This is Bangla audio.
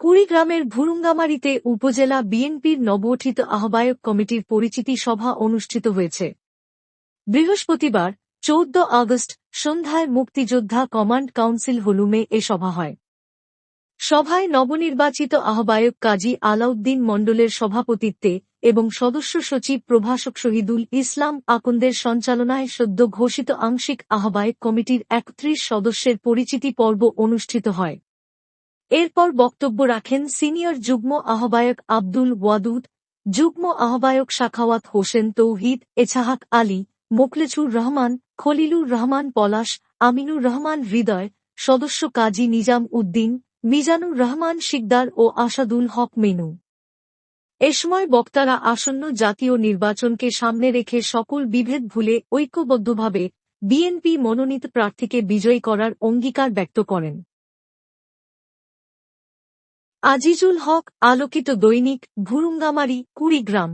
কুড়িগ্রামের ভুরুঙ্গামারীতে উপজেলা বিএনপির নবগঠিত আহ্বায়ক কমিটির পরিচিতি সভা অনুষ্ঠিত হয়েছে। বৃহস্পতিবার, চৌদ্দ আগস্ট, সন্ধ্যায় মুক্তিযোদ্ধা কমান্ড কাউন্সিল হলুমে এ সভা হয়। সভায় নবনির্বাচিত আহ্বায়ক কাজী আলাউদ্দিন মণ্ডলের সভাপতিত্বে এবং সদস্য সচিব প্রভাষক শহীদুল ইসলাম আকন্দের সঞ্চালনায় সদ্য ঘোষিত আংশিক আহ্বায়ক কমিটির একত্রিশ সদস্যের পরিচিতি পর্ব অনুষ্ঠিত হয়। এরপর বক্তব্য রাখেন সিনিয়র যুগ্ম আহ্বায়ক আব্দুল ওয়াদুদ, যুগ্ম আহ্বায়ক শাখাওয়াত হোসেন তৌহিদ, এছাহাক আলী মোকলেছুর রহমান, খলিলুর রহমান পলাশ, আমিনুর রহমান হৃদয়, সদস্য কাজী নিজাম উদ্দিন, মিজানুর রহমান শিকদার ও আসাদুল হক মেনু। এ সময় বক্তারা আসন্ন জাতীয় নির্বাচনকে সামনে রেখে সকল বিভেদ ভুলে ঐক্যবদ্ধভাবে বিএনপি মনোনীত প্রার্থীকে বিজয়ী করার অঙ্গীকার ব্যক্ত করেন। আজিজুল হক আলোকিত দৈনিক ভুরুঙ্গামারি কুড়িগ্রাম।